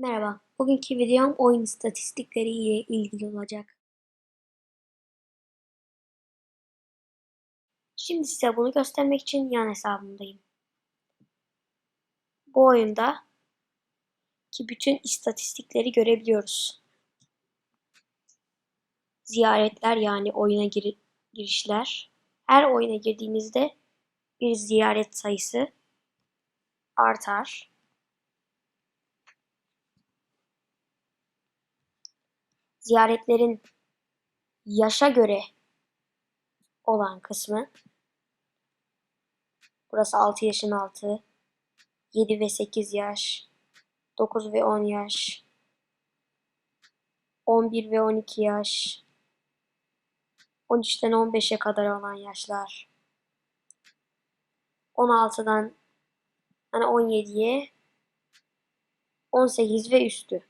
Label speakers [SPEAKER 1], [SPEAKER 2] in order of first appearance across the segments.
[SPEAKER 1] Merhaba, bugünkü videom oyun istatistikleri ile ilgili olacak. Şimdi size bunu göstermek için yan hesabımdayım. Bu oyunda ki bütün istatistikleri görebiliyoruz. Ziyaretler yani oyuna gir girişler. Her oyuna girdiğinizde bir ziyaret sayısı artar. Ziyaretlerin yaşa göre olan kısmı burası 6 yaşın altı 7 ve 8 yaş 9 ve 10 yaş 11 ve 12 yaş 13'ten 15'e kadar olan yaşlar. 16'dan hani 17'ye 18 ve üstü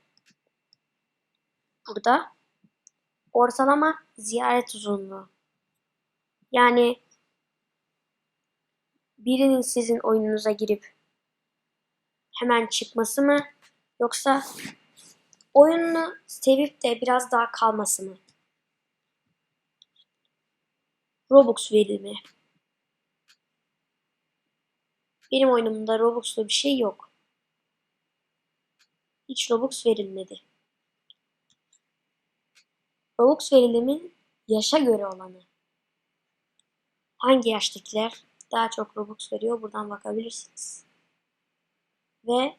[SPEAKER 1] burada ortalama ziyaret uzunluğu. Yani birinin sizin oyununuza girip hemen çıkması mı yoksa oyununu sevip de biraz daha kalması mı? Robux verilimi. Benim oyunumda Robux'lu bir şey yok. Hiç Robux verilmedi. Robux verilimin yaşa göre olanı. Hangi yaştakiler daha çok Robux veriyor buradan bakabilirsiniz. Ve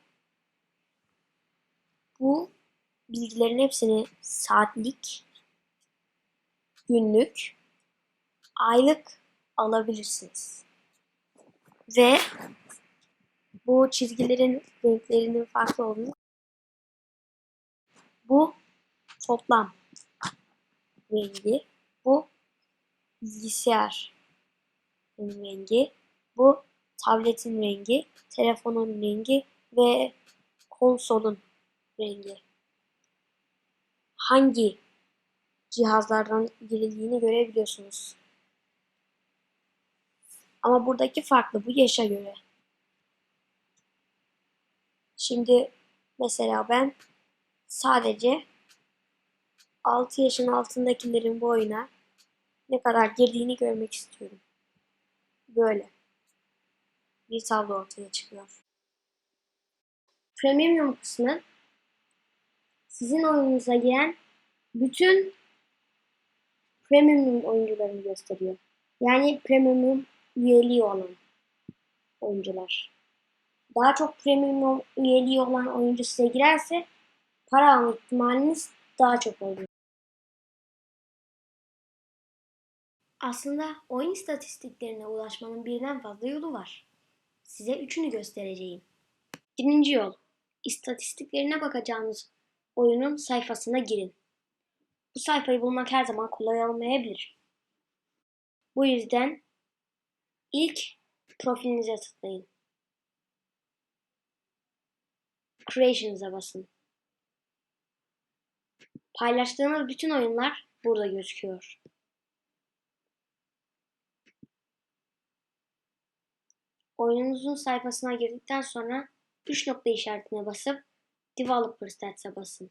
[SPEAKER 1] bu bilgilerin hepsini saatlik, günlük, aylık alabilirsiniz. Ve bu çizgilerin renklerinin farklı olduğunu bu toplam rengi. Bu bilgisayar rengi. Bu tabletin rengi, telefonun rengi ve konsolun rengi. Hangi cihazlardan girildiğini görebiliyorsunuz. Ama buradaki farklı bu yaşa göre. Şimdi mesela ben sadece 6 yaşın altındakilerin bu oyuna ne kadar girdiğini görmek istiyorum. Böyle. Bir tablo ortaya çıkıyor. Premium kısmı sizin oyununuza giren bütün premium oyuncularını gösteriyor. Yani premium üyeliği olan oyuncular. Daha çok premium üyeliği olan oyuncu size girerse para alma ihtimaliniz daha çok oluyor. Aslında oyun istatistiklerine ulaşmanın birden fazla yolu var. Size üçünü göstereceğim. Birinci yol, istatistiklerine bakacağınız oyunun sayfasına girin. Bu sayfayı bulmak her zaman kolay olmayabilir. Bu yüzden ilk profilinize tıklayın. Creations'a basın. Paylaştığınız bütün oyunlar burada gözüküyor. Oyununuzun sayfasına girdikten sonra 3 nokta işaretine basıp Developer Stats'a basın.